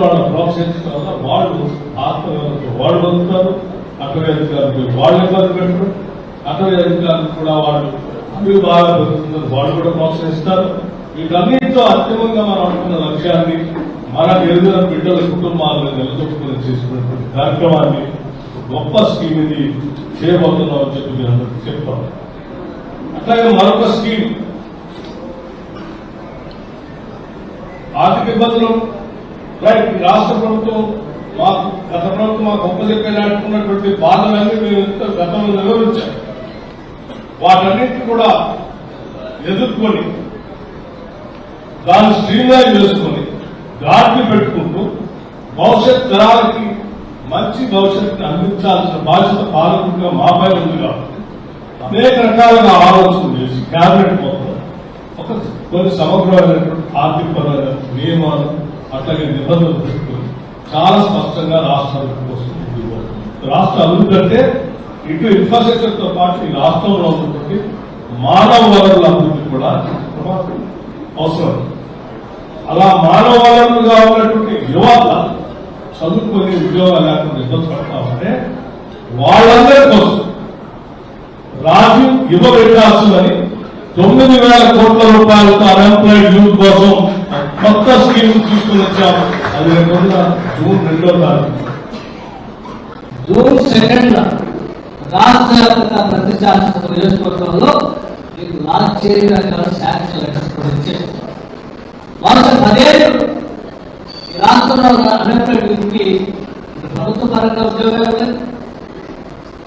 వాళ్ళని ప్రోత్సహించడం వల్ల వాళ్ళు ఆత్మవ్యవస్థ వాళ్ళు పొందుతారు. అటవీ అధికారులు వాళ్ళు ఇబ్బంది పెట్టరు అటవీ అధికారులు కూడా వాళ్ళు అవి బాగా బతుకుతున్నారు వాళ్ళు కూడా ప్రోత్సహిస్తారు వీటన్నిటితో అంతిమంగా మనం అనుకున్న లక్ష్యాన్ని మన గిరిజన బిడ్డల కుటుంబాలను నిలదొక్కుని చేసినటువంటి కార్యక్రమాన్ని గొప్ప స్కీమ్ ఇది చేయబోతున్నాం అని చెప్పి మీరు అందరికీ చెప్తాం అట్లాగే మరొక స్కీమ్. ఆర్థిక ఇబ్బందులు రైట్ రాష్ట్ర ప్రభుత్వం మా గత ప్రభుత్వం మా గొప్ప చెప్పేలాడుకున్నటువంటి బాధలన్నీ మేము ఎంత గతంలో నిర్వహించాం వాటన్నిటిని కూడా ఎదుర్కొని దాన్ని స్ట్రీమ్లైన్ చేసుకొని గాడిని పెట్టుకుంటూ భవిష్యత్ తరాలకి మంచి భవిష్యత్తుని అందించాల్సిన బాధ్యత పాలకుడిగా మా పైన ఉంది కాబట్టి అనేక రకాలుగా ఆలోచన చేసి క్యాబినెట్ మొత్తం ఒక కొన్ని సమగ్రమైనటువంటి ఆర్థికపరమైన నియమాలు అట్లాగే నిబంధనలు పెట్టుకుని చాలా స్పష్టంగా రాష్ట్ర అభివృద్ధి కోసం రాష్ట్ర అభివృద్ధి అంటే ఇటు ఇన్ఫ్రాస్ట్రక్చర్తో పాటు ఈ రాష్ట్రంలో ఉన్నటువంటి మానవ వనరుల అభివృద్ధి కూడా అవసరం. అలా మానవ వనరులుగా ఉన్నటువంటి యువత చదువుకొని ఉద్యోగాలు లేకుండా ఇబ్బంది పడతా ఉంటే వాళ్ళందరి కోసం రాజు యువ వికాసులని తొమ్మిది వేల కోట్ల రూపాయలతో అన్ఎంప్లాయిడ్ యూత్ కోసం కొత్త స్కీమ్ తీసుకుని వచ్చాము. అది రేపు జూన్ రెండో తారీఖు. జూన్ సెకండ్ రాష్ట్ర వ్యాప్తంగా ప్రతి శాసన నియోజకవర్గంలో మీకు నాలుగు చేరి రకాల శాంక్షన్ లెటర్స్ కూడా ఇచ్చేస్తాం బహుశా పదేళ్ళు ఈ రాష్ట్రంలో అన్ఎంప్లాయిడ్ యూత్కి ప్రభుత్వ పరంగా ఉద్యోగాలు లేదు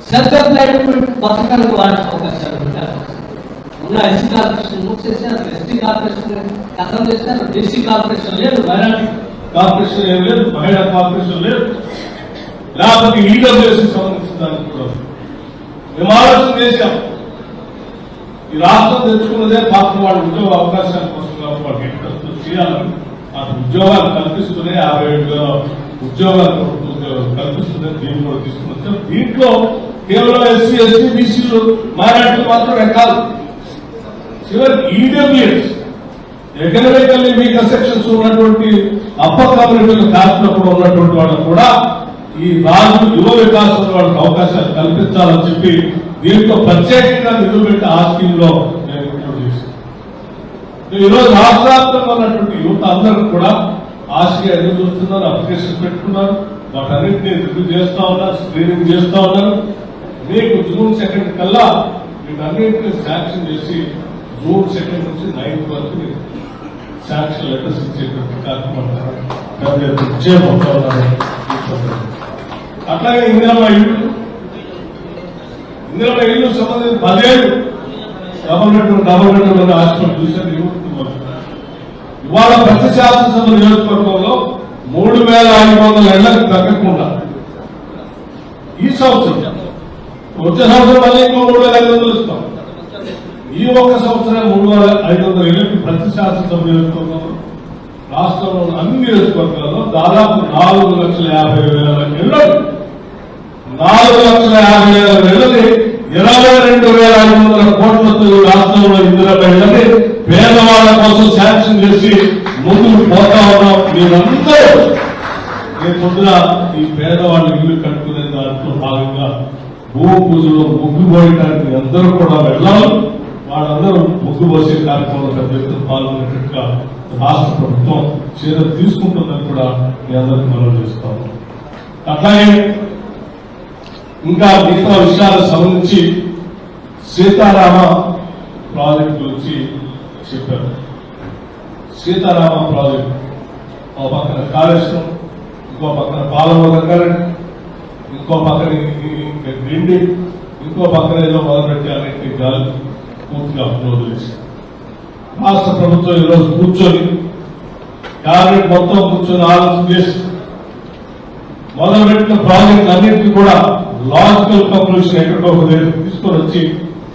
సెల్ఫ్ ఎంప్లాయ్మెంట్ పథకాలకు వాడే అవకాశాలు ఉంటారు ఇలా ఎస్సీ కార్పొరేషన్ మూసేసారు ఎస్టీ కార్పొరేషన్ కథం చేశారు బీసీ కార్పొరేషన్ లేదు. మైనార్టీ కార్పొరేషన్ ఏం లేదు మహిళా కార్పొరేషన్ లేదు. లేకపోతే ఈడబ్ల్యూఎస్ సంబంధించిన దానికి కూడా. మేము ఆలోచన చేశాం. ఈ రాష్ట్రం తెచ్చుకున్నదే పాపం వాళ్ళ ఉద్యోగ అవకాశాల కోసం కాబట్టి వాళ్ళకి ఎక్కడ చేయాలని. ఆ ఉద్యోగాలు కల్పిస్తూనే యాభై ఏడు వేల ఉద్యోగాలు ప్రభుత్వ కల్పిస్తూనే దీన్ని కూడా తీసుకుని వచ్చాం. దీంట్లో కేవలం ఎస్సీ ఎస్టీ బీసీలు మైనార్టీలు మాత్రమే కాదు. చివరికి ఈడబ్ల్యూఎస్ ఎకనామికల్లీ మీ కన్స్ట్రక్షన్స్ ఉన్నటువంటి అప్పర్ కమ్యూనిటీలు కాస్తున్నప్పుడు ఉన్నటువంటి వాళ్ళకు కూడా ఈ రాజు యువ వికాసం వాళ్ళకి అవకాశాలు కల్పించాలని చెప్పి దీంతో ప్రత్యేకంగా నిధులు పెట్టి ఆ స్కీమ్లో నేను ఇంక్లూడ్ చేశాను. రోజు రాష్ట్ర వ్యాప్తంగా ఉన్నటువంటి యువత అందరూ కూడా ఆశగా ఎదురు చూస్తున్నారు అప్లికేషన్ పెట్టుకున్నారు. వాటన్నింటినీ రివ్యూ చేస్తా ఉన్నారు స్క్రీనింగ్ చేస్తా ఉన్నారు. మీకు జూన్ సెకండ్ కల్లా వీటన్నింటినీ శాంక్షన్ చేసి మూడు సెకండ్ నుంచి నైన్త్ వరకు మీకు శాంక్షన్ లెటర్స్ ఇచ్చేటువంటి కార్యక్రమం పెద్ద ఎత్తున అట్లాగే ఇందిరమ్మ ఇల్లు. ఇందిరమ్మ ఇల్లు సంబంధించి పదేళ్ళు గవర్నమెంట్ గవర్నమెంట్ డబల్ హాస్పిటల్ చూసారు యువకులు ఇవాళ ప్రతి శాసనసభ నియోజకవర్గంలో మూడు వేల ఐదు వందల ఏళ్ళకు తగ్గకుండా ఈ సంవత్సరం వచ్చే సంవత్సరం మళ్ళీ ఇంకో మూడు వేల ఐదు వందలు ఇస్తాం. ఈ ఒక్క సంవత్సరం మూడు వందల ఐదు వందల ఏళ్ళకి ప్రతి శాసనసభ నియోజకవర్గంలో రాష్ట్రంలో అన్ని నియోజకవర్గాల్లో దాదాపు నాలుగు లక్షల యాభై వేల ఇళ్ళను నాలుగు లక్షల యాభై వేల ఇళ్ళని ఇరవై రెండు వేల ఐదు వందల కోట్లతో రాష్ట్రంలో ఇందులో ఇళ్ళని పేదవాళ్ళ కోసం శాంక్షన్ చేసి ముందుకు పోతా ఉన్నాం మీరందరూ. రేపు పొద్దున ఈ పేదవాళ్ళ ఇల్లు కట్టుకునే దాంట్లో భాగంగా భూ పూజలో ముగ్గుపోయడానికి అందరూ కూడా వెళ్ళాలి. వాళ్ళందరూ ముగ్గు పోసే కార్యక్రమంలో పెద్ద ఎత్తున పాల్గొనేటట్టుగా రాష్ట్ర ప్రభుత్వం చర్య తీసుకుంటుందని కూడా మీ అందరికీ మనం చేస్తాము అట్లాగే ఇంకా మిగతా విషయాలకు సంబంధించి సీతారామ ప్రాజెక్ట్ గురించి చెప్పారు సీతారామ ప్రాజెక్ట్ ఒక పక్కన కాళేశ్వరం ఇంకో పక్కన పాలమూరు రంగారెడ్డి ఇంకో పక్కన నిండి ఇంకో పక్కన ఏదో మొదలుపెట్టాలంటే గాలి పూర్తిగా క్లోజ్ చేశారు. రాష్ట్ర ప్రభుత్వం ఈరోజు కూర్చొని క్యాబినెట్ మొత్తం కూర్చొని ఆలోచన చేసి మొదలుపెట్టిన ప్రాజెక్ట్ అన్నింటినీ కూడా లాజికల్ కంక్లూషన్ ఎక్కడికో తీసుకొని వచ్చి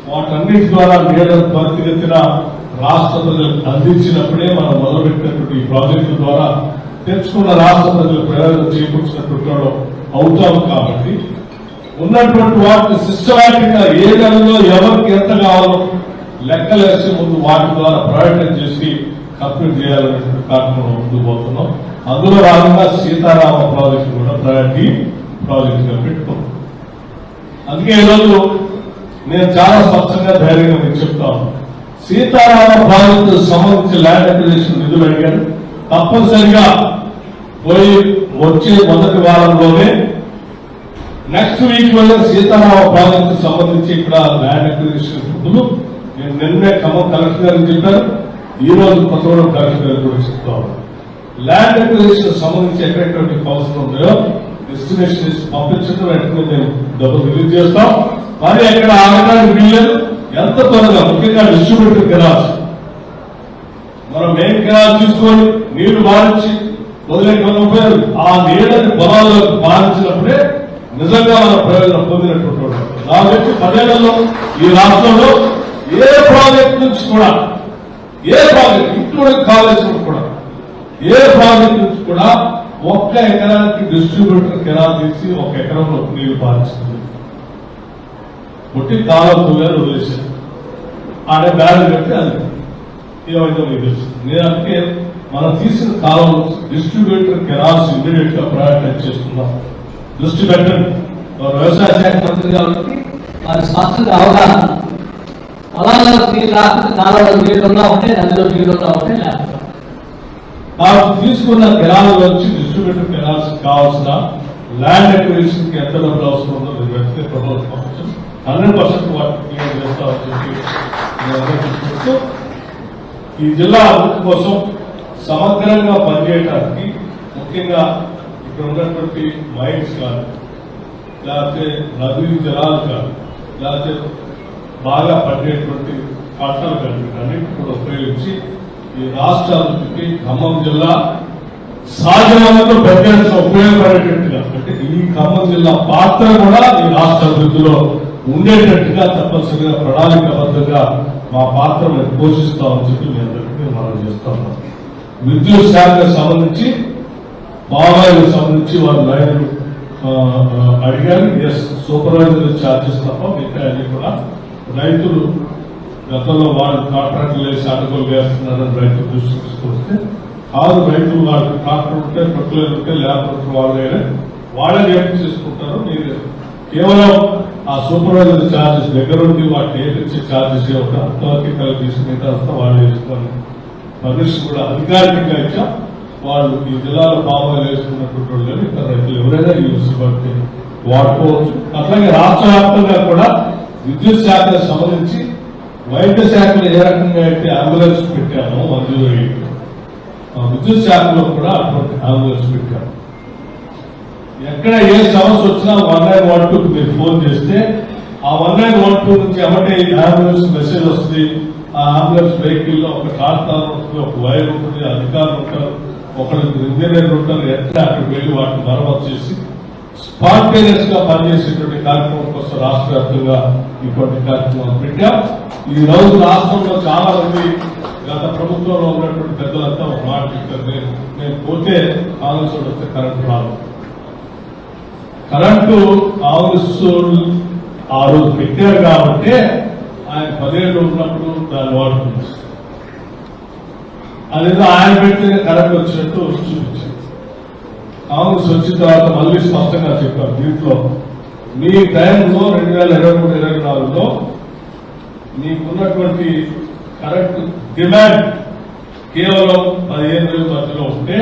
వాటన్నిటి ద్వారా నీళ్ళ త్వరితగతిన రాష్ట్ర ప్రజలకు అందించినప్పుడే మనం మొదలుపెట్టినటువంటి ఈ ప్రాజెక్టుల ద్వారా తెచ్చుకున్న రాష్ట్ర ప్రజలు ప్రయోజనం చేకూర్చినటువంటి అవుతాం కాబట్టి ఉన్నటువంటి వాటిని సిస్టమాటిక్గా ఏ నెలలో ఎవరికి ఎంత కావాలో లెక్కలు వేసి ముందు వాటి ద్వారా ప్రయోజనం చేసి కంప్లీట్ చేయాలనేటువంటి కార్యక్రమం ముందుకు పోతున్నాం. అందులో భాగంగా సీతారామ ప్రాజెక్టు కూడా ప్రయారిటీ ప్రాజెక్టుగా పెట్టుకున్నాం. అందుకే ఈరోజు నేను చాలా స్పష్టంగా ధైర్యంగా మీకు చెప్తాను సీతారామ ప్రాజెక్టు సంబంధించి ల్యాండ్ అక్విజిషన్ నిధులు అడిగారు. తప్పనిసరిగా పోయి వచ్చే మొదటి వారంలోనే నెక్స్ట్ వీక్ వల్ల సీతారామ ప్రాజెక్టు సంబంధించి ఇక్కడ ల్యాండ్ అక్విజిషన్ నిధులు నేను నిన్నే ఖమ్మం కలెక్టర్ గారికి చెప్పాను. ఈ రోజు కొత్తగూడెం కలెక్టర్ గారికి కూడా చెప్తాను. ల్యాండ్ అక్విజిషన్ సంబంధించి ఎక్కడెటువంటి అవసరం ఉన్నాయో డెస్టినేషన్ పంపించడం. వెంటనే మేము డబ్బులు రిలీజ్ చేస్తాం. మరి ఎక్కడ ఆగడానికి వీల్లేదు. ఎంత త్వరగా ముఖ్యంగా డిస్ట్రిబ్యూటర్ కెనాల్స్ మనం మెయిన్ కెనాల్ తీసుకొని నీళ్ళు మారించి వదిలేటువంటి ఉపయోగం ఆ నీళ్ళని పొలాల్లోకి మారించినప్పుడే నిజంగా మన ప్రయోజనం పొందినటువంటి నా కాబట్టి పదేళ్ళలో ఈ రాష్ట్రంలో ఏ ప్రాజెక్ట్ నుంచి కూడా ఏ ప్రాజెక్ట్ ఇంక్లూడింగ్ కాలేజ్ కూడా ఏ ప్రాజెక్ట్ నుంచి కూడా ఒక్క ఎకరానికి డిస్ట్రిబ్యూటర్ కెనాల్ తీసి ఒక ఎకరంలో నీళ్ళు పారించింది పుట్టి కాలం తూగారు వదిలేశారు. ఆడ బ్యాలెన్స్ కట్టి అది ఏమైందో మీకు తెలుసు. నేను అందుకే మనం తీసిన కాలం డిస్ట్రిబ్యూటర్ కెనాల్స్ ఇమీడియట్గా ప్రయారిటైజ్ చేస్తున్నాం. దృష్టి పెట్టండి. మన వ్యవసాయ శాఖ మంత్రి గారు వారి స్పష్టంగా అవగాహన అలాగే నీళ్ళు రాకుండా కాలంలో నీళ్ళు ఉన్నా ఉంటే నదిలో నీళ్ళు ఉన్నా ఉంటే లేకపోతే తాము తీసుకున్న కెనాల్ వచ్చి డిస్ట్రిబ్యూటర్ కెనాల్స్ కావాల్సిన ల్యాండ్ అక్విజిషన్కి ఎంత డబ్బులు అవసరం ఉందో మీరు వెంటనే ప్రభుత్వం హండ్రెడ్ పర్సెంట్ వాటిని క్లియర్ చెప్తూ ఈ జిల్లా అభివృద్ధి కోసం సమగ్రంగా పనిచేయడానికి ముఖ్యంగా ఇక్కడ ఉన్నటువంటి మైండ్స్ కానీ లేకపోతే నదీ జలాలు కానీ లేకపోతే బాగా పండేటువంటి పట్టణ కానీ కూడా ఉపయోగించి ఈ రాష్ట్ర అభివృద్ధికి ఖమ్మం జిల్లా సహజంగా పెద్ద ఉపయోగపడేటట్టుగా అంటే ఈ ఖమ్మం జిల్లా పాత్ర కూడా ఈ రాష్ట్ర అభివృద్ధిలో ఉండేటట్టుగా తప్పనిసరిగా ప్రణాళికబద్ధంగా మా పాత్ర మేము పోషిస్తామని చెప్పి మేము అందరికీ మనం చేస్తా విద్యుత్ శాఖకు సంబంధించి బాబాయిలకు సంబంధించి వారు లైన్ అడిగారు. ఎస్ సూపర్వైజర్ ఛార్జెస్ తప్ప మిగతా అన్ని కూడా రైతులు గతంలో వాళ్ళు కాంట్రాక్టులు వేసి అడుగులు వేస్తున్నారని రైతులు దృష్టి తీసుకొస్తే కాదు రైతులు వాళ్ళు ట్రాక్టర్ ఉంటే ప్రొక్లేర్ ఉంటే లేకపోతే వాళ్ళే వాళ్ళే ఏం చేసుకుంటారు. మీరు కేవలం ఆ సూపర్వైజర్ ఛార్జెస్ దగ్గర ఉండి వాటిని ఏపించే ఛార్జెస్ ఒక అంతవరకు కలిపి తీసుకునే తర్వాత వాళ్ళు వేసుకోవాలి. పర్మిషన్ కూడా అధికారికంగా ఇచ్చాం వాళ్ళు ఈ జిల్లాలో పామాయిల్ వేసుకున్నటువంటి వాళ్ళు కానీ రైతులు ఎవరైనా ఈ మున్సిపాలిటీ వాడుకోవచ్చు. అట్లాగే రాష్ట్ర వ్యాప్తంగా కూడా విద్యుత్ శాఖకు సంబంధించి వైద్య శాఖలో ఏ రకంగా అయితే అంబులెన్స్ పెట్టామో మంజూరు ఆ విద్యుత్ శాఖలో కూడా అటువంటి అంబులెన్స్ పెట్టాము. ఎక్కడ ఏ సమస్య వచ్చినా వన్ నైన్ వన్ టూకి మీరు ఫోన్ చేస్తే ఆ వన్ నైన్ వన్ టూ నుంచి ఎమ్మటే అంబులెన్స్ మెసేజ్ వస్తుంది. ఆ అంబులెన్స్ వెహికల్లో ఒక ట్రాన్స్ఫార్మర్ ఉంటుంది ఒక వైర్ ఉంటుంది అధికారులు ఉంటారు ఒకళ్ళు ఇంజనీర్లు ఉంటారు ఎట్లా అక్కడికి వెళ్ళి వాటిని మరమ్మతు చేసి స్పాంటేనియస్గా పనిచేసేటువంటి కార్యక్రమం కోసం రాష్ట్ర వ్యాప్తంగా ఇటువంటి కార్యక్రమాలు పెట్టాం. ఈ రోజు రాష్ట్రంలో చాలా మంది గత ప్రభుత్వంలో ఉన్నటువంటి పెద్దలంతా ఒక మాట చెప్పారు. నేను నేను పోతే కాంగ్రెస్ వాళ్ళు వస్తే కరెంటు రాదు. కరెంటు కాంగ్రెస్ ఆ రోజు పెట్టారు కాబట్టి ఆయన పదిహేడు ఉన్నప్పుడు దాన్ని వాడుతుంది అదేదో ఆయన పెడితే కరెంట్ వచ్చినట్టు చూపించారు. కాంగ్రెస్ వచ్చిన తర్వాత మళ్ళీ స్పష్టంగా చెప్పారు దీంట్లో మీ టైంలో రెండు వేల ఇరవై మూడు ఇరవై నాలుగులో మీకున్నటువంటి కరెంట్ డిమాండ్ కేవలం పదిహేను వేల మధ్యలో ఉంటే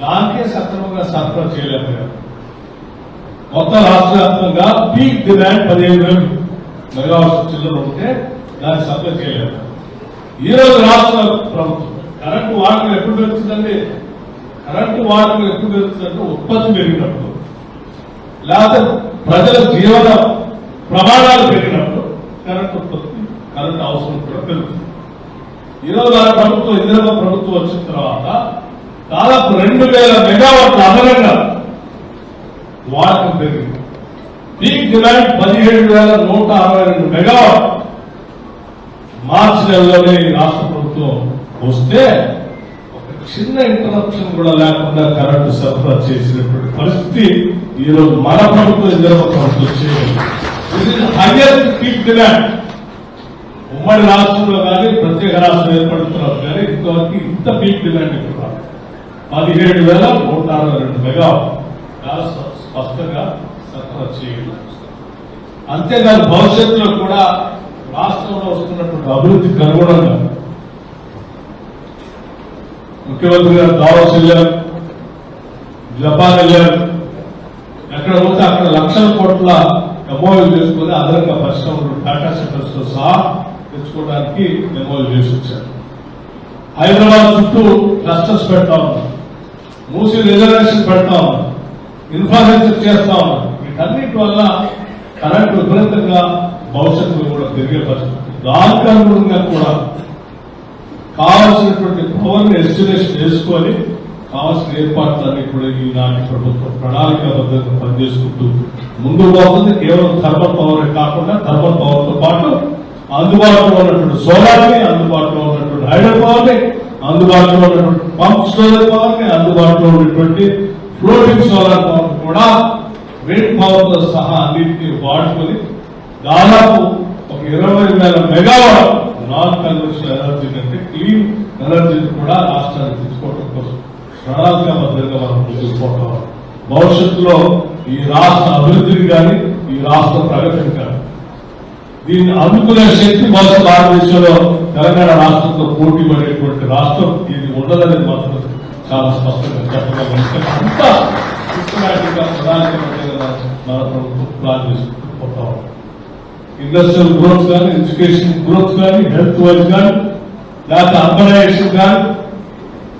దానికే సక్రమంగా సరఫరా చేయలేకపోయారు. మొత్తం రాష్ట్ర వ్యాప్తంగా పీక్ డిమాండ్ పదిహేను వేలు మెగావాట్స్ చిల్లర ఉంటే దాన్ని సప్లై చేయలేదు ఈరోజు రాష్ట్ర ప్రభుత్వం కరెంటు వాడకం ఎప్పుడు పెరుగుతుందండి? కరెంటు వాడకం ఎప్పుడు పెరుగుతుందంటే ఉత్పత్తి పెరిగినప్పుడు. లేకపోతే ప్రజల జీవన ప్రమాణాలు పెరిగినప్పుడు కరెంట్ ఉత్పత్తి కరెంట్ అవసరం కూడా పెరుగుతుంది. ఈరోజు ఆ ప్రభుత్వం ఇందిరమ్మ ప్రభుత్వం వచ్చిన తర్వాత దాదాపు రెండు వేల మెగావాట్ల అదనంగా వాడకం పెరిగింది. పీక్ డిమాండ్ పదిహేడు వేల నూట అరవై రెండు మెగావాట్ మార్చి నెలలోనే రాష్ట్ర ప్రభుత్వం వస్తే చిన్న ఇంటరప్షన్ కూడా లేకుండా కరెంటు సరఫరా చేసినటువంటి పరిస్థితి ఈ రోజు మన ప్రభుత్వం ఇందిరమ్మ ప్రభుత్వం చేయలేదు హైయెస్ట్ పీక్ డిమాండ్ ఉమ్మడి రాష్ట్రంలో కానీ ప్రత్యేక రాష్ట్రం ఏర్పడుతున్నారు కానీ ఇంతవరకు ఇంత పీక్ డిమాండ్ ఇప్పుడు పదిహేడు వేల నూట అరవై రెండు మెగా చాలా స్పష్టంగా సరఫరా చేయడం అంతేకాదు భవిష్యత్తులో కూడా రాష్ట్రంలో వస్తున్నటువంటి అభివృద్ధికి అనుగుణంగా ముఖ్యమంత్రి గారు దావోస్ వెళ్ళారు జపాన్ వెళ్ళారు ఎక్కడ పోతే అక్కడ లక్షల కోట్ల ఎంఓయూ చేసుకుని అదనంగా పరిశ్రమలు టాటా సెంటర్స్తో సహా తెచ్చుకోవడానికి ఎంఓయూ చేసి వచ్చారు హైదరాబాద్ చుట్టూ క్లస్టర్స్ పెడతా ఉన్నాం మూసి రిజర్వేషన్ పెడతా ఉన్నాం ఇన్ఫ్రాస్ట్రక్చర్ చేస్తా ఉన్నాం వీటన్నిటి వల్ల కరెంట్ విపరీతంగా భవిష్యత్తులో కూడా పెరిగే పరిస్థితి. దానికి అనుగుణంగా కూడా కావాల్సినటువంటి పవర్ ఎస్టిమేషన్ చేసుకొని కావాల్సిన ఏర్పాట్లన్నీ కూడా ఈనాటి ప్రభుత్వం ప్రణాళికాబద్ధంగా పనిచేసుకుంటూ ముందు పోతుంది. కేవలం థర్మల్ పవర్ కాకుండా థర్మల్ పవర్తో పాటు అందుబాటులో ఉన్నటువంటి సోలార్ని అందుబాటులో ఉన్నటువంటి హైడ్రో పవర్ని అందుబాటులో ఉన్నటువంటి పంప్ సోలార్ పవర్ని అందుబాటులో ఉన్నటువంటి ఫ్లోటింగ్ సోలార్ పవర్ కూడా విండ్ పవర్తో సహా అన్నింటినీ వాడుకొని దాదాపు ఒక ఇరవై వేల మెగావాట్ నాన్ కన్వెన్షనల్ ఎనర్జీ కంటే క్లీన్ ఎనర్జీని కూడా రాష్ట్రానికి తీసుకోవడం కోసం ప్రణాళికాబద్ధంగా మనం తీసుకోవటం భవిష్యత్తులో ఈ రాష్ట్ర అభివృద్ధిని కానీ ఈ రాష్ట్ర ప్రగతిని కానీ దీన్ని అందుకునే శక్తి బహుశా భారతదేశంలో తెలంగాణ రాష్ట్రంతో పోటీ పడేటువంటి రాష్ట్రం ఇది ఉండదనేది మాత్రం చాలా స్పష్టంగా చెప్పగలం. అంత సిస్టమేటిక్గా ప్రణాళికాబద్ధంగా మన ప్రభుత్వం ప్లాన్ చేసుకుంటూ పోతాం ఇండస్ట్రియల్ గ్రోత్ కానీ ఎడ్యుకేషన్ గ్రోత్ కానీ హెల్త్ వైజ్ కానీ లేకపోతే అర్బనైజేషన్ కానీ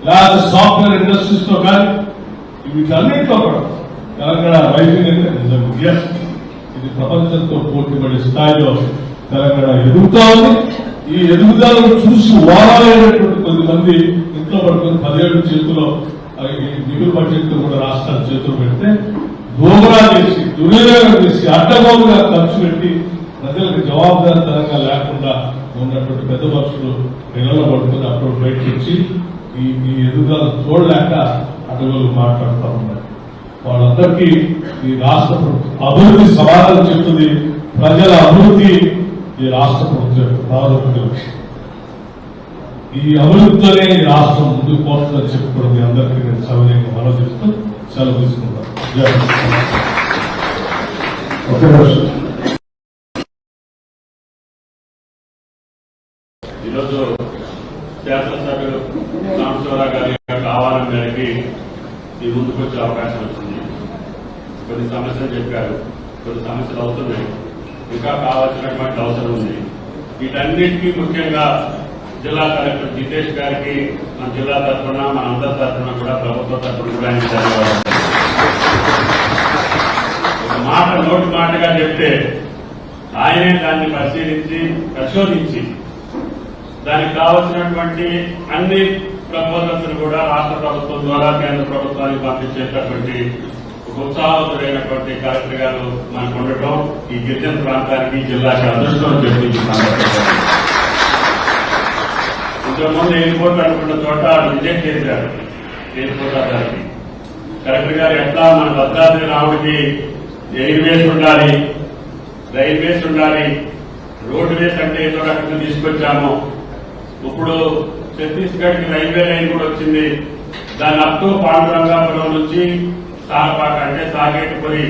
లేకపోతే సాఫ్ట్వేర్ ఇండస్ట్రీస్లో కానీ వీటన్నింటిలో కూడా తెలంగాణ రైజింగ్ అంటే నిజం. ఇది ప్రపంచంతో పోటీ పడే స్థాయిలో తెలంగాణ ఎదుగుతా ఉంది. ఈ ఎదుగుదలను చూసి వారాలైనటువంటి కొంతమంది ఇంట్లో పడుతుంది పదిహేడు చేతిలో అవి మిగులు బడ్జెట్ కూడా రాష్ట్రాలు చేతులు పెడితే దోమరా చేసి దుర్వినియోగం చేసి అడ్డగోలుగా ఖర్చు పెట్టి ప్రజలకు జవాబుదారితనంగా లేకుండా ఉన్నటువంటి పెద్ద పక్షులు పిల్లలు పడుతుంది అప్పుడు బయటకు వచ్చి ఈ ఈ ఎదుగుదల చూడలేక అడ్డగోలు మాట్లాడుతూ ఉన్నారు. వాళ్ళందరికీ ఈ రాష్ట్ర ప్రభుత్వం అభివృద్ధి సమాధానం చెప్తుంది. ప్రజల అభివృద్ధి ఈ రాష్ట్ర ప్రభుత్వం ఈ అభివృద్ధితోనే ఈ రాష్ట్రం ముందుకు పోతుందని చెప్పుకోవడం మీ అందరికీ నేను సవినయంగా మనం చేస్తూ సెలవు తీసుకుంటాను జై హింద్. ఒక్క నిమిషం ఈరోజు శాసనసభ్యులు సాంబశివరావు గారి యొక్క ఆహ్వానం మేరకి ఈ ముందుకు వచ్చే అవకాశం వచ్చింది. కొన్ని సమస్యలు చెప్పారు. కొన్ని సమస్యలు అవుతున్నాయి. ఇంకా కావాల్సినటువంటి అవసరం ఉంది. వీటన్నిటికీ ముఖ్యంగా జిల్లా కలెక్టర్ జితేష్ గారికి మన జిల్లా తరఫున మన అందరి తరఫున కూడా ప్రభుత్వ తరఫున కూడా ఆయన ధన్యవాదాలు ఒక మాట నోటి మాటగా చెప్తే ఆయనే దాన్ని పరిశీలించి పరిశోధించి దానికి కావలసినటువంటి అన్ని ప్రపోజల్స్ కూడా రాష్ట్ర ప్రభుత్వం ద్వారా కేంద్ర ప్రభుత్వానికి పంపించేటటువంటి ఒక ఉత్సాహవంతుడైనటువంటి కలెక్టర్ గారు మనకు ఉండటం ఈ గిరిజన ప్రాంతానికి జిల్లాకి అదృష్టం అని ఇంతకుముందు ఎయిర్పోర్ట్ అనుకున్న చోట రిజెక్ట్ చేశారు ఎయిర్పోర్ట్ అతనికి. కలెక్టర్ గారు ఎట్లా మన భద్రాద్రి రాముడికి ఎయిర్వేస్ ఉండాలి రైల్వేస్ ఉండాలి రోడ్వేస్ అంటే ఏదో రకంగా తీసుకొచ్చాము. ఇప్పుడు ఛత్తీస్గఢ్కి రైల్వే లైన్ కూడా వచ్చింది. దాని అప్ పాండురంగాపురం నుంచి సాగపాక అంటే సాగేటిపురి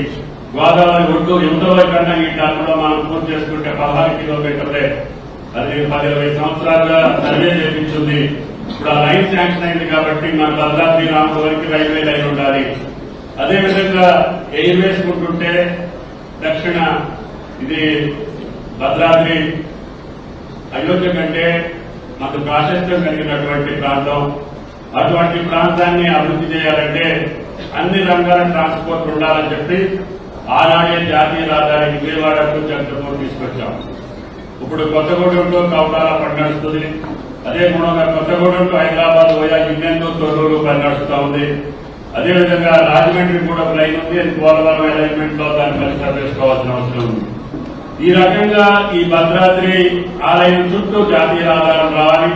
గోదావరి ఒడ్డు ఎంతవరకు అన్నా ఈ టర్మ్ మనం పూర్తి చేసుకుంటే పదహారు కిలోమీటర్లే. అది పది ఇరవై సంవత్సరాలుగా సర్వే చేయించింది. ఇప్పుడు ఆ లైన్ శాంక్షన్ అయింది కాబట్టి మన భద్రాద్రి రాముడు రైల్వే లైన్ ఉండాలి. అదేవిధంగా ఎయిర్వేస్ ఉంటుంటే దక్షిణ ఇది భద్రాద్రి అయోధ్య కంటే మనకు ప్రాశస్త్యం కలిగినటువంటి ప్రాంతం. అటువంటి ప్రాంతాన్ని అభివృద్ధి చేయాలంటే అన్ని రంగాల ట్రాన్స్పోర్ట్ ఉండాలని చెప్పి ఆనాడే జాతీయ రహదారి విజయవాడకు జగన్మోహన్ తీసుకొచ్చాం. ఇప్పుడు కొత్తగూడెంలో కౌటాల పని నడుస్తుంది. అదే గుణంగా కొత్తగూడెంలో హైదరాబాద్ పోయా ఇండియన్తో తొలూరు పని నడుస్తూ ఉంది. అదేవిధంగా రాజమండ్రి కూడా ఒక లైన్ ఉంది అది పోలవరం అలైన్మెంట్లో దాన్ని పరిసర చేసుకోవాల్సిన అవసరం ఉంది. ఈ రకంగా ఈ భద్రాద్రి ఆలయం చుట్టూ జాతీయ ఆధారం రావాలి.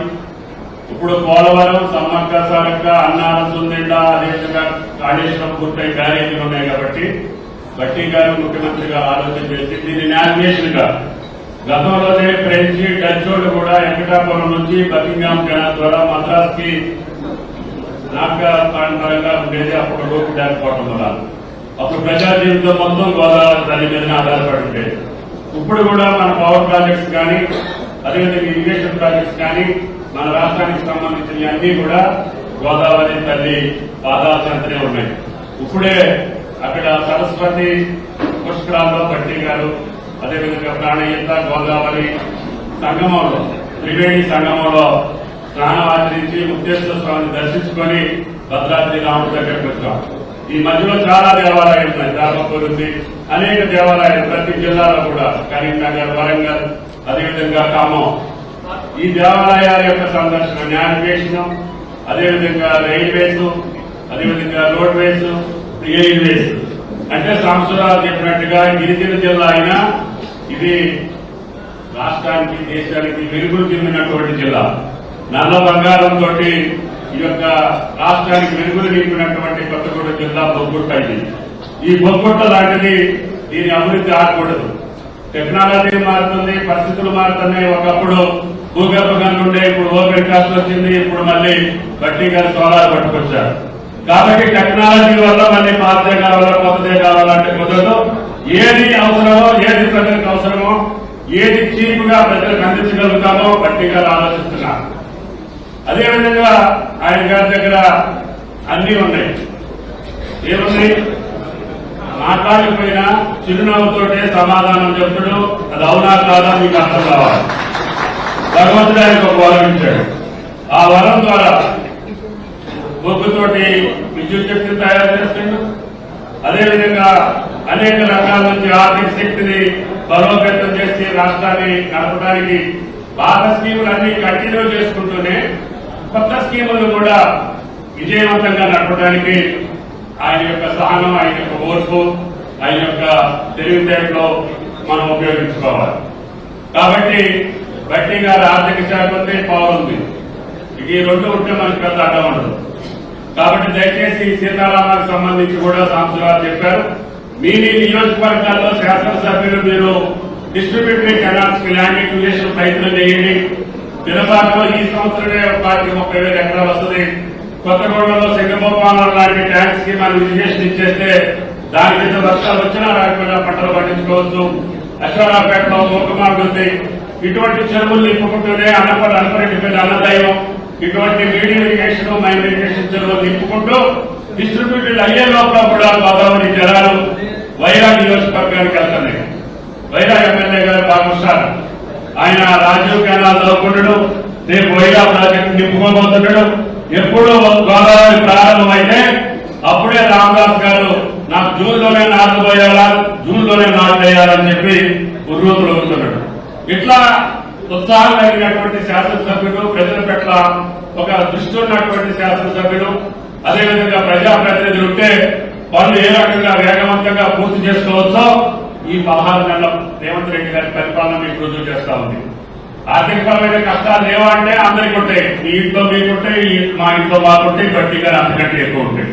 ఇప్పుడు పోలవరం సమ్మక్క సారక్క అన్నారం సుందిండా అదేవిధంగా కాళేశ్వరం పూర్తయి బ్యారేజీలు ఉన్నాయి కాబట్టి బట్టి గారు ముఖ్యమంత్రి గారు ఆలోచన చేసి దీన్ని నామినేషన్గా గతంలోనే ఫ్రెంచ్ డచ్ వాళ్ళు కూడా వెంకటాపురం నుంచి బకింగ్హామ్ కెనాల్ ద్వారా మద్రాస్కి నాటక ఉండేది. అప్పుడు రోడ్డు లేకపోవడం వల్ల అప్పుడు ప్రజా జీవితం మొత్తం గోదావరి దాని మీద ఆధారపడి ఉండేది. ఇప్పుడు కూడా మన పవర్ ప్రాజెక్ట్స్ కానీ అదేవిధంగా ఇరిగేషన్ ప్రాజెక్ట్స్ కానీ మన రాష్ట్రానికి సంబంధించిన అన్ని కూడా గోదావరి తల్లి పాదాల చెంతనే ఉన్నాయి. ఇప్పుడే అక్కడ సరస్వతి పుష్కరాల్లో పట్టి గారు అదేవిధంగా ప్రాణయుత గోదావరి సంగమంలో త్రివేణి సంగమంలో స్నానం ఆచరించి ముక్తేశ్వర స్వామిని దర్శించుకొని భద్రాద్రి రాముడి దగ్గరకు వచ్చాం. ఈ మధ్యలో చాలా దేవాలయాలు ఉన్నాయి. దాదాపూర్ ఉంది. అనేక దేవాలయాలు ప్రతి జిల్లాలో కూడా. కరీంనగర్ వరంగల్ అదేవిధంగా ఖమ్మం. ఈ దేవాలయాల యొక్క సందర్శన న్యావిగేషన్ అదేవిధంగా రైల్వేస్ అదేవిధంగా రోడ్వేస్ రైల్వేస్. అంటే సంవత్సరాలు చెప్పినట్టుగా గిరిజన జిల్లా అయినా ఇది రాష్ట్రానికి దేశానికి వెలుగులు చెందినటువంటి జిల్లా. నల్ల బంగారంతో ఈ యొక్క రాష్ట్రానికి వెలుగులు నింపినటువంటి కొత్త జిల్లా బొగ్గుట్ట ఈ బొగ్గుట్ట లాంటిది దీని అభివృద్ధి ఆగకూడదు. టెక్నాలజీ మారుతుంది పరిస్థితులు మారుతున్నాయి. ఒకప్పుడు భూగర్భ గనులు ఉండే ఇప్పుడు ఓపెన్ కాస్ట్ వచ్చింది ఇప్పుడు మళ్ళీ బట్టి గారు సోలార్ పట్టుకొచ్చారు. కాబట్టి టెక్నాలజీ వల్ల మళ్ళీ పాతదే కావాలా కొత్తదే కావాలంటే కుదరదు. ఏది అవసరమో ఏది ప్రజలకు అవసరమో ఏది చీప్గా ప్రజలకు అందించగలుగుతామో బట్టి గారు ఆలోచిస్తున్నారు. అదేవిధంగా ఆయన గారి దగ్గర అన్ని ఉన్నాయి. ఏముంది? మాట్లాడకపోయినా చిరునవ్వుతోటే సమాధానం చెప్తాడు. అది అవునా కాదా మీకు అర్థం కావాలి. భగవంతుడు ఆయనకు ఒక వరం ఇచ్చాడు. ఆ వరం ద్వారా బొగ్గుతోటి విద్యుత్ శక్తిని తయారు చేస్తాడు. అదేవిధంగా అనేక రంగాల నుంచి ఆర్థిక శక్తిని బలోపేతం చేసి రాష్ట్రాన్ని నడపడానికి పాత స్కీములు అన్ని కంటిన్యూ చేసుకుంటూనే కొత్త స్కీములు కూడా విజయవంతంగా నడపడానికి ఆయన యొక్క సహనం ఆయన యొక్క ఓర్పు ఆయన యొక్క తెలివితేటలో మనం ఉపయోగించుకోవాలి. కాబట్టి బట్టి గారు ఆర్థిక శాఖ ఉంది పవర్ ఉంది ఈ రెండు ఉంటే మనకి పెద్ద అడ్డం ఉండదు. కాబట్టి దయచేసి సీతారామానికి సంబంధించి కూడా సంవత్సరాలు చెప్పారు. మీ మీ నియోజకవర్గాల్లో శాసనసభ్యులు మీరు డిస్ట్రిబ్యూటరీ కెనాల్స్ ల్యాండ్ ఎక్విజేషన్ ప్రయత్నం చేయండి పినపాకలో ఈ సంవత్సరమే పార్టీ ముప్పై వేల ఎకరాలు వస్తుంది. కొత్తగూడలో సింగభూపాలం లాంటి ట్యాంక్స్కి మనం ఇరిగేషన్ ఇచ్చేస్తే దాని కింద వర్షాలు వచ్చినా రాకపోయినా పంటలు పండించుకోవచ్చు. అశ్వరాపేటలో మూకమాగుంది ఇటువంటి చెరువులు నింపుకుంటూనే అన్నపల్లి అన్నపరెడ్డి పేరు అన్నదైవం ఇటువంటి మీడియం ఇరిగేషన్ మైన్ ఇరిగేషన్ చెరువులు నింపుకుంటూ డిస్ట్రిబ్యూటెడ్ అయ్యే లోపల కూడా గోదావరి జలాలు వైరా నియోజకవర్గానికి వెళ్తున్నాయి. వైరా ఎమ్మెల్యే గారు బాగుంటారు. ఆయన రాజీవ్ కెనాల్ చదువుకుంటాడు రేపు వైరా ప్రాజెక్టు నింపుకోబోతున్నాడు ఎప్పుడు గోదావరి ప్రారంభమైతే అప్పుడే రామదాస్ గారు నాకు జూన్లోనే నాటుపోయాలా జూన్లోనే నాటు వేయాలని చెప్పి ఉర్రూతులు అవుతున్నాడు ఇట్లా ఉత్సాహం కలిగినటువంటి శాసనసభ్యుడు ప్రజల పట్ల ఒక దృష్టి ఉన్నటువంటి శాసనసభ్యుడు అదేవిధంగా ప్రజాప్రతినిధులు ఉంటే పనులు ఏ రకంగా వేగవంతంగా పూర్తి చేసుకోవచ్చో ఈ పదహారు నెలల రేవంత్ రెడ్డి గారి పరిపాలన మీకు రుజువు చేస్తా ఉంది. ఆర్థికపరమైన కష్టాలు లేవా అంటే అందరికి ఉంటాయి. మీ ఇంట్లో మీకుంటాయి ఈ- మా ఇంట్లో మాకుంటాయి బట్టి గారు అంతకంటే ఎక్కువ ఉంటాయి.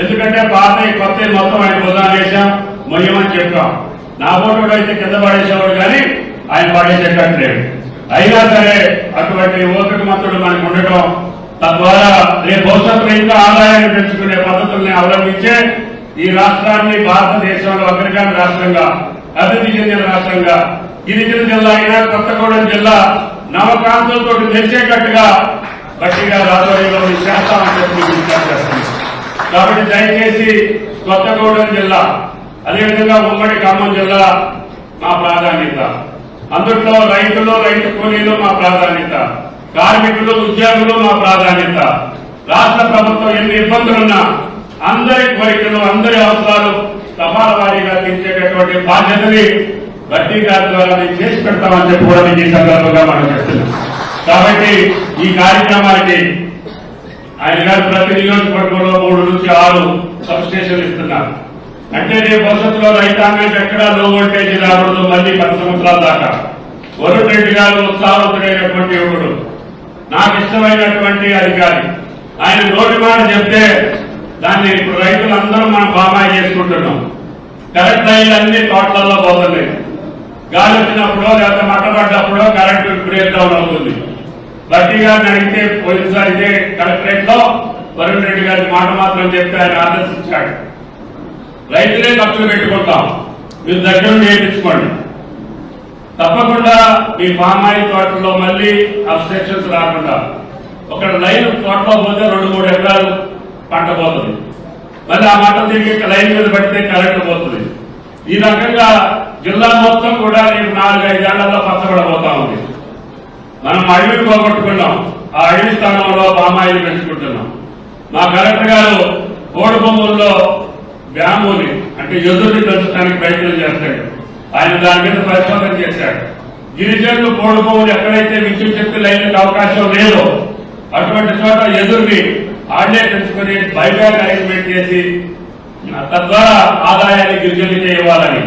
ఎందుకంటే పాత కొత్త మొత్తం ఆయన బుధాన్ని వేసాం మొయ్యమని చెప్పాం. నా ఓటు అయితే కింద పడేసేవాడు కానీ ఆయన పడేసేటట్లేదు అయినా సరే అటువంటి ఓటుకు మంత్రులు మనకు ఉండటం తద్వారా రేపు భవిష్యత్తులో ఇంకా ఆదాయాన్ని పెంచుకునే పద్ధతుల్ని అవలంబించే ఈ రాష్ట్రాన్ని భారతదేశంలో అమెరికా రాష్ట్రంగా అభివృద్ధి చెందిన రాష్ట్రంగా గిరిజన జిల్లా అయినా కొత్తగూడెం జిల్లా నవ తెచ్చేటట్టుగా గట్టిగా రాజోడిలో చేస్తామని చెప్పి కాబట్టి దయచేసి కొత్తగూడెం జిల్లా అదేవిధంగా ఉమ్మడి ఖమ్మం జిల్లా మా ప్రాధాన్యత. అందుట్లో రైతులు రైతు కూలీలు మా ప్రాధాన్యత. కార్మికులు ఉద్యోగులు మా ప్రాధాన్యత. రాష్ట్ర ప్రభుత్వం ఎన్ని ఇబ్బందులున్నా అందరి కోరికలు అందరి అవసరాలు తపాల వారీగా తీర్చేటటువంటి బాధ్యతని వడ్డీ గారి చేసి పెడతామని చెప్పి కూడా మీకు ఈ సందర్భంగా మనం చెప్తున్నాం. కాబట్టి ఈ కార్యక్రమానికి ఆయన గారు ప్రతి నియోజకవర్గంలో మూడు నుంచి ఆరు సబ్స్టేషన్లు ఇస్తున్నారు. అంటే రేపు భవిష్యత్తులో రైతాంగం ఎక్కడా లో వోల్టేజ్ రాకూడదు మళ్ళీ పది సంవత్సరాల దాకా. వరుణ్ రెడ్డి గారు ఉత్సాహవంతుడైనటువంటి యువకుడు. నాకు ఇష్టమైనటువంటి అధికారి. ఆయన నోటి మాట చెప్తే దాన్ని ఇప్పుడు రైతులందరం మనం బామాయి చేసుకుంటున్నాం. కరెక్ట్ రైలు అన్ని తోటలలో పోతున్నాయి. గాలి వచ్చినప్పుడో లేకపోతే మట్టబడ్డప్పుడో కరెంటు బ్రేక్ డౌన్ అవుతుంది బట్టి గారిని అడిగితే పోయినసారి ఇదే కలెక్టరేట్లో వరుణ్ రెడ్డి గారి మాట మాత్రం చెప్తే ఆయన ఆదర్శించాడు రైతులే ఖర్చులు పెట్టుకుంటాం. మీరు దగ్గర నేర్పించుకోండి తప్పకుండా మీ పామాయిల్ తోటలో మళ్ళీ అబ్స్ట్రక్షన్స్ రాకుండా ఒక లైన్ తోటలో పోతే రెండు మూడు ఎకరాలు పంట పోతుంది. మళ్ళీ ఆ మాట తిరిగి లైన్ మీద పడితే కరెంట్ పోతుంది. ఈ రకంగా జిల్లా మొత్తం కూడా నేను నాలుగైదేళ్ళలో పచ్చబడబోతా ఉంది. మనం అడవి పోగొట్టుకున్నాం. ఆ అడవి స్థానంలో పామాయిలు పెంచుకుంటున్నాం. మా కలెక్టర్ గారు ఓడి బొమ్మల్లో బ్యాంబూని అంటే ఎదురుని పెంచడానికి ప్రయత్నం చేస్తాడు. ఆయన దాని మీద పరిశోధన చేశాడు. గిరిజనులు కోడి బొమ్మలు ఎక్కడైతే విద్యుత్ శక్తి లైన్లకు అవకాశం లేదో అటువంటి చోట ఎదురుని ఆళ్ళే పెంచుకుని బైబ్యాక్ అరేంజ్మెంట్ చేసి తద్వారా ఆదాయాన్ని గిరిజనులకే ఇవ్వాలని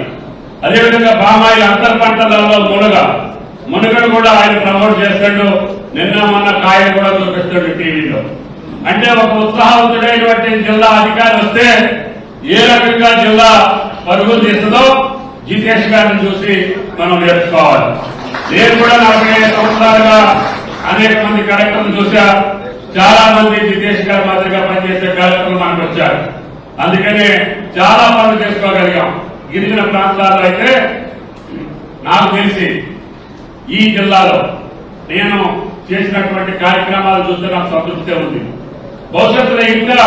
అదేవిధంగా బామాయి అంతర్ పంటలలో మునగ మునగను కూడా ఆయన ప్రమోట్ చేస్తాడు నిన్న మొన్న కాయలు కూడా చూపిస్తాడు టీవీలో. అంటే ఒక ఉత్సాహవంతుడైనటువంటి జిల్లా అధికారి వస్తే ఏ రకంగా జిల్లా పరుగులు తీస్తుందో జితేష్ గారిని చూసి మనం నేర్చుకోవాలి. నేను కూడా నలభై ఐదు సంవత్సరాలుగా అనేక మంది కార్యక్రమం చూశా. చాలా మంది జితేష్ గారి మాదిరిగా పనిచేసే కార్యక్రమం మనకు వచ్చారు అందుకనే చాలా పనులు చేసుకోగలిగాం. గిరిజన ప్రాంతాల్లో అయితే నాకు తెలిసి ఈ జిల్లాలో నేను చేసినటువంటి కార్యక్రమాలు చూస్తే నాకు సంతృప్తి ఉంది. భవిష్యత్తులో ఇంకా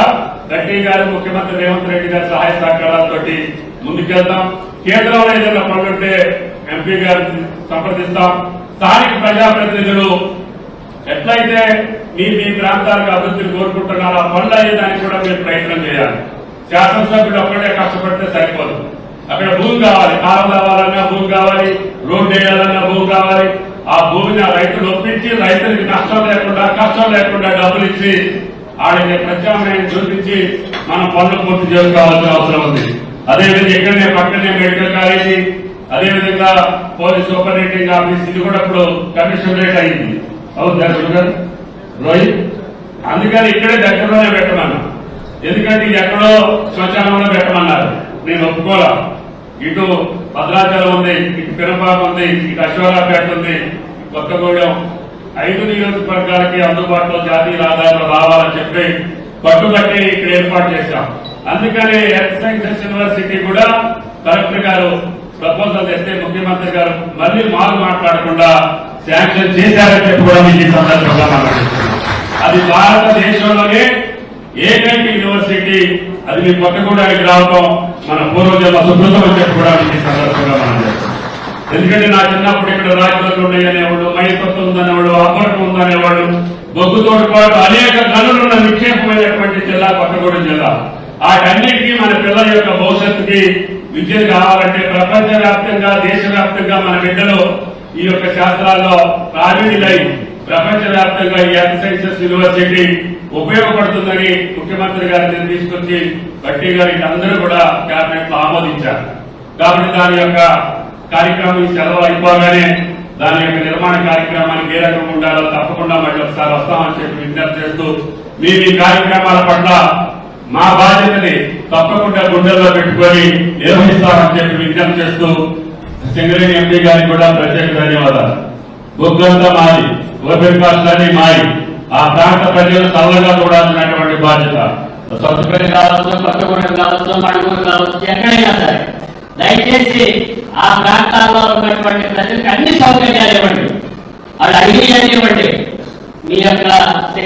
రెడ్డి గారు ముఖ్యమంత్రి రేవంత్ రెడ్డి గారి సహాయ సహకారాలతో ముందుకెళ్తాం. కేంద్రంలో ఏదైనా పనులుంటే ఎంపీ గారిని సంప్రదిస్తాం. స్థానిక ప్రజాప్రతినిధులు ఎట్లయితే మీ మీ ప్రాంతాలకు అభివృద్ధిని కోరుకుంటున్నారో ఆ పనులు అయ్యేదానికి కూడా మీరు ప్రయత్నం చేయాలి. శాసనసభ్యుడు ఒక్కడే కష్టపడితే సరిపోదు. అక్కడ భూమి కావాలి. కాలం కావాలన్నా భూమి కావాలి. రోడ్డు వేయాలన్నా భూమి కావాలి. ఆ భూమిని ఆ రైతులు ఒప్పించి రైతులకి నష్టం లేకుండా కష్టం లేకుండా డబ్బులు ఇచ్చి వాళ్ళకి ప్రత్యామ్నాయం చూపించి మనం పనులు పూర్తి చేసుకోవాల్సిన అవసరం ఉంది. అదేవిధంగా ఇక్కడనే పక్కనే మెడికల్ కాలేజీ అదేవిధంగా పోలీస్ సూపరింటెండెంట్ ఆఫీస్ ఇది కూడా ఇప్పుడు కమిషనరేట్ అయింది. అవును గారు? రోహిత్? అందుకని ఇక్కడే దగ్గరలోనే పెట్టమన్నా ఎందుకంటే ఎక్కడో శ్మశానంలో పెట్టమన్నారు. నేను ఒప్పుకోలా. ఇటు భద్రాచలం ఉంది ఇటు పిరంపాక ఉంది ఇటు అశ్వరాపేట ఉంది కొత్తగూడెం. ఐదు నియోజకవర్గాలకి అందుబాటులో జాతీయ రహదారులు రావాలని చెప్పి పట్టుబట్టి ఇక్కడ ఏర్పాటు చేశాం. అందుకని హెల్త్ సైన్సెస్ యూనివర్సిటీ కూడా కలెక్టర్ గారు ప్రపోజల్ తెస్తే ముఖ్యమంత్రి గారు మళ్ళీ మాలు మాట్లాడకుండా శాంక్షన్ చేశారని చెప్పి కూడా మీకు ఈ సందర్భంగా మాట్లాడుతున్నాను అది భారతదేశంలోనే ఏకైక యూనివర్సిటీ. అది మీ కొత్తగూడానికి రావడం మన పూర్వజన్మ సుకృతం అని కూడా సందర్భంగా మనం చేస్తాం. ఎందుకంటే నా చిన్నప్పుడు ఇక్కడ రాజధానులు ఉన్నాయనేవాడు మైతత్వం ఉందనేవాడు అమ్మటం ఉందనేవాడు బొగ్గుతో పాటు అనేక గనులున్న నిక్షేపమైనటువంటి జిల్లా కొత్తగూడెం జిల్లా. వాటన్నిటికీ మన పిల్లల యొక్క భవిష్యత్తుకి విద్యలు కావాలంటే ప్రపంచ వ్యాప్తంగా దేశవ్యాప్తంగా మన బిడ్డలు ఈ యొక్క శాస్త్రాల్లో ప్రావీణ్యులై ప్రపంచ వ్యాప్తంగా ఈ హెల్త్ సైన్సెస్ యూనివర్సిటీ ఉపయోగపడుతుందని ముఖ్యమంత్రి గారిని తీసుకొచ్చి బట్టి గారికి అందరూ కూడా క్యాబినెట్లో ఆమోదించారు. కాబట్టి దాని యొక్క కార్యక్రమం ఈ సెలవు అయిపోగానే దాని యొక్క నిర్మాణ కార్యక్రమానికి ఏ రకంగా ఉండాలో తప్పకుండా మళ్ళీ ఒకసారి వస్తామని చెప్పి విజ్ఞప్తి చేస్తూ మీ మీ కార్యక్రమాల పట్ల మా బాధ్యతని తప్పకుండా గుండెల్లో పెట్టుకొని నిర్వహిస్తామని చెప్పి విజ్ఞప్తి చేస్తూ సింగరేణి ఎంపీ గారికి కూడా ప్రత్యేక ధన్యవాదాలు. బొగ్గంతా మాది. ఓపెన్ కాస్ట్ అని ఆ ప్రాంత ప్రజలు చల్లగా చూడాల్సినటువంటి బాధ్యత. సొంతపల్లి కావచ్చు కొత్తగూడెం కావచ్చు మడుగురు కావచ్చు ఎక్కడైనా సరే. దయచేసి ఆ ప్రాంతాల్లో ఉన్నటువంటి ప్రజలకు అన్ని సౌకర్యాలు ఇవ్వండి. వాళ్ళు అడిగి ఇవ్వండి. మీ యొక్క